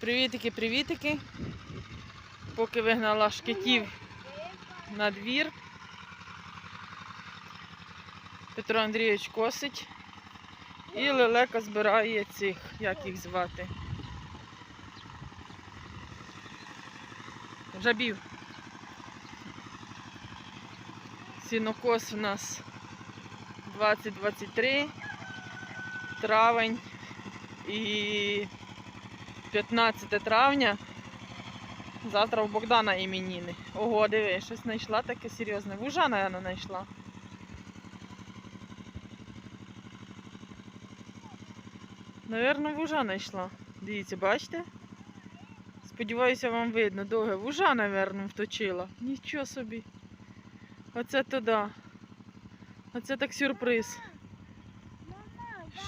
Привітики-привітики. Поки вигнала шкетів на двір. Петро Андрійович косить. І лелека збирає цих, як їх звати. Жабів. Сінокос у нас 2023, травень і 15 травня. Завтра у Богдана іменіни. Ого, диви, щось знайшла таке серйозне. Вужа, напевно, знайшла. Наверно, вужа знайшла. Дивіться, бачите? Сподіваюся, вам видно. Довге. Вужа, напевно, вточила. Нічого собі. Оце то да. Оце так сюрприз.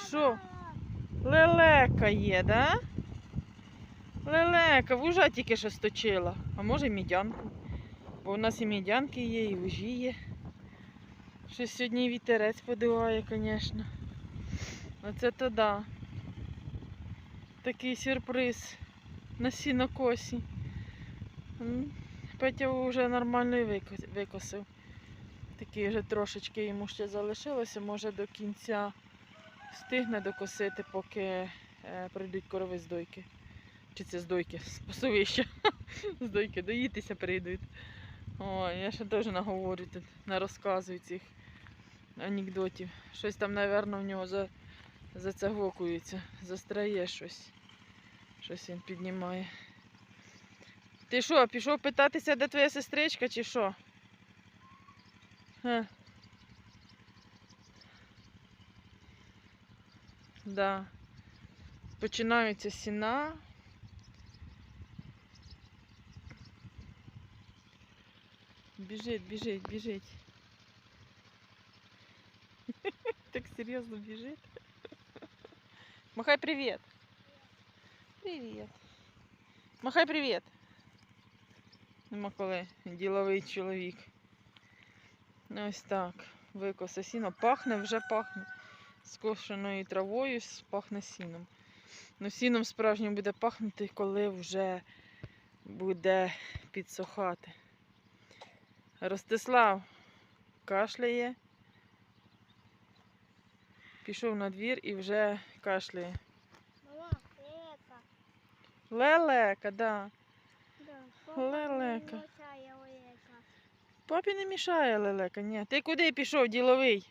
Що? Лелека є, да? Лелека, вужа тільки що сточила. А може мідянку. Бо у нас і мідянки є, і вужі є. Щось сьогодні вітерець подиває, звісно. Оце то да. Такий сюрприз на сінокосі. Петя вже нормально викосив. Такий вже трошечки йому ще залишилося. Може до кінця встигне докосити, поки е, прийдуть корови з дойки. Чи це з дойки? З пасовища. З дойки доїтися прийдуть. Ой, я ще теж наговорю тут, нарозказую цих анекдотів. Щось там, напевно, в нього за, зацягокується, застряє щось. Щось він піднімає. Ти що, пішов питатися, де твоя сестричка, чи що? Га. Да. Починаються сіна. Біжить, біжить, біжить. Так серйозно біжить. Махай привіт. Привіт. Махай привіт. Нема коли діловий чоловік. Ось так. Викоса сіно. Пахне, вже пахне. Скошеною травою пахне сіном. Ну, сіном справжнім буде пахнути, коли вже буде підсохати. Ростислав кашляє. Пішов на двір і вже кашляє. Лелека. Лелека, да. Лелека. Папі не мішає лелека, ні. Ти куди пішов, діловий?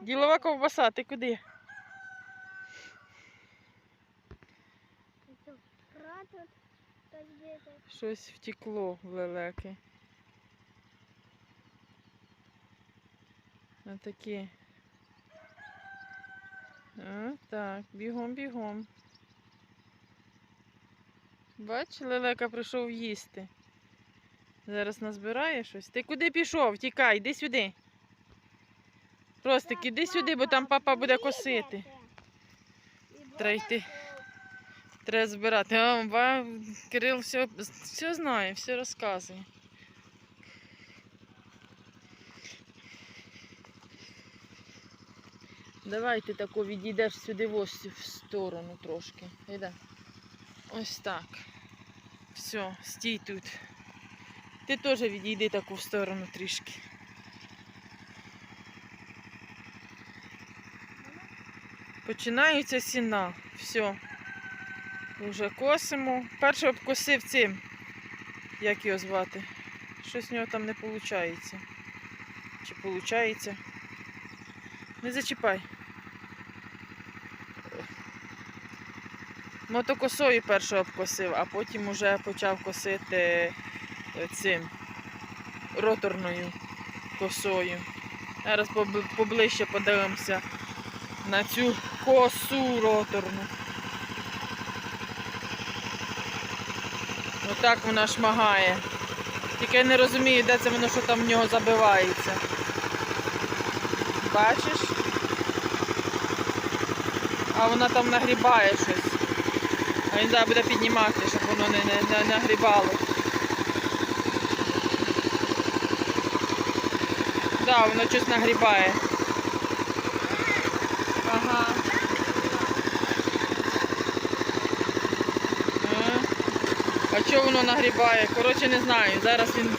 Ділова ковбаса, ти куди? Щось втекло в лелеки. Отакі. О, так, бігом, бігом. Бач, лелека прийшов їсти. Зараз назбирає щось. Ти куди пішов? Тікай, іди сюди. Ростик, іди сюди, бо там папа буде косити. Треба йти. Треба збирати. А, Кирил все, все знає, все розказує. Давай ти тако відійдеш сюди ось в сторону трошки. Іде. Ось так. Все, стій тут. Ти теж відійди таку в сторону трішки. Починаються сіна. Все. Вже косимо. Перший обкосив цим. Як його звати? Щось в нього там не виходить. Чи виходить? Не зачіпай. Мотокосою першого обкосив, а потім уже почав косити е, цим роторною косою. Зараз поближче подивимося на цю косу роторну. Отак вона шмагає. Тільки я не розумію, де це воно, що там в нього забивається. Бачиш? А вона там нагрібає щось. А він зараз буде піднімати, щоб воно не, не, не нагрібало. Так, да, воно щось нагрібає. Ага. А чого воно нагрібає? Коротше, не знаю. Зараз він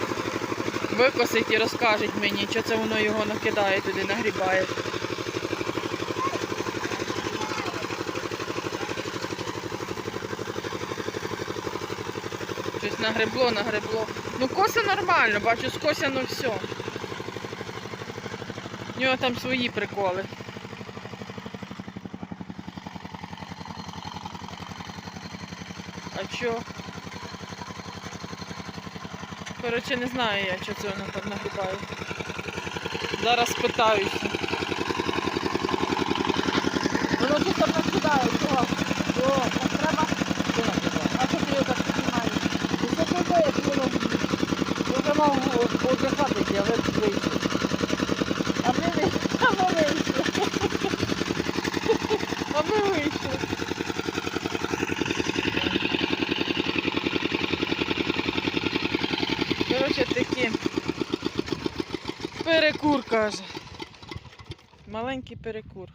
викосить і розкаже мені, що це воно його накидає туди, нагрібає. Щось нагребло, нагребло. Ну коса нормально, бачу, скосяно все. У нього там свої приколи. А чо? Коротше, не знаю я, що це воно там. Зараз питаюся. Воно тут там накидає, чого? О, так треба. А що ти його так піднімаєш? Це таке, як воно. Вже мав одягатися, але вийшов. А ми вийшли. А ми вийшли. А ми вийшли. Коротше, такі. Перекур каже. Маленький перекур.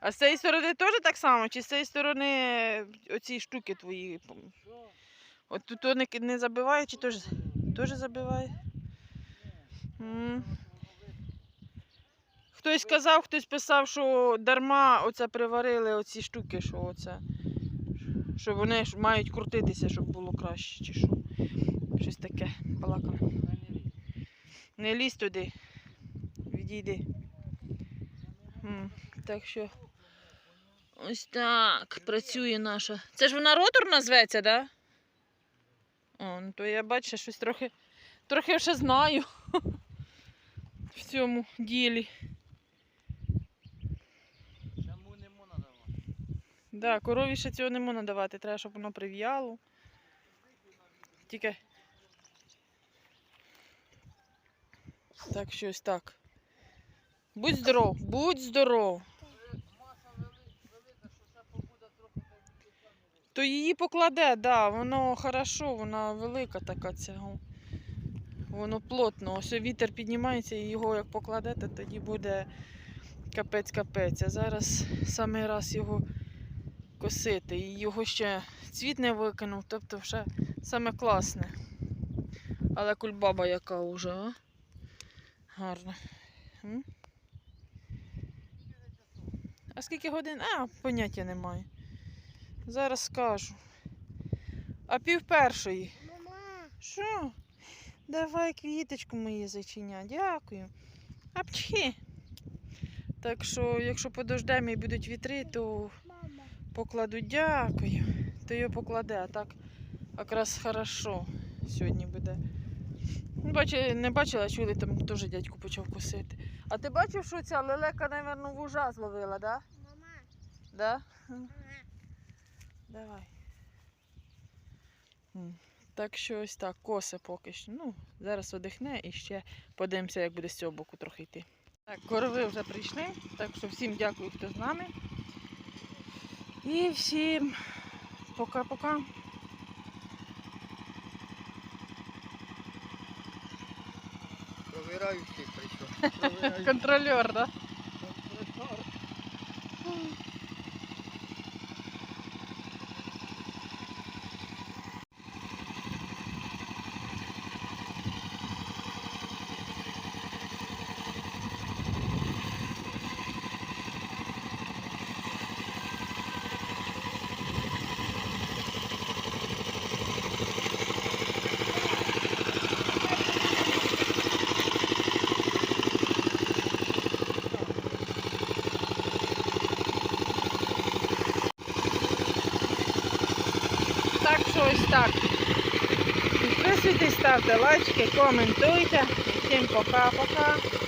А з цієї сторони теж так само? Чи з цієї сторони оці штуки твої? От тут не, не забиває, чи теж, теж забиває? М. Хтось казав, хтось писав, що дарма оце приварили оці штуки, що оце. Що вони мають крутитися, щоб було краще, чи що. Щось таке балакали. Не лізь туди. Відійди. Так що. Ось так працює наша. Це ж вона роторна зветься, так? Да? О, ну то я бачу, щось трохи, трохи ще знаю в цьому ділі. Чому не можна давати? Да, корові ще цього не можна давати, треба, щоб воно прив'яло. Тільки. Так, щось так. Будь здоров, будь здоров. То її покладе, да, воно хорошо, вона велика така ця. Воно плотно. Ось вітер піднімається і його як покладете, тоді буде капець-капець. А зараз саме раз його косити. І його ще цвіт не викинув, тобто вже саме класне. Але кульбаба яка уже, а? Гарна. М? А скільки годин? А, поняття немає. Зараз скажу. А пів першої. Мама, Що? Давай квіточку мої зачиня. Дякую. Апчхи. Так що, якщо подождемо і будуть вітри, то покладу дякую. То його покладе, а так якраз хорошо сьогодні буде. Бачи, не бачила, чули, там теж дядько почав косити. А ти бачив, що ця лелека, мабуть, вужа зловила, да? Мама. Да? Мама. Давай. Так що ось так, коси поки що. Ну, зараз одихне і ще подивимося, як буде з цього боку трохи йти. Так, корови вже прийшли, так що всім дякую, хто з нами. І всім пока-пока. Провираючий прийшов. Провираючий. Контролер, да? Так що так. Підписуйтесь, ставте лайки, коментуйте. Всім пока-пока.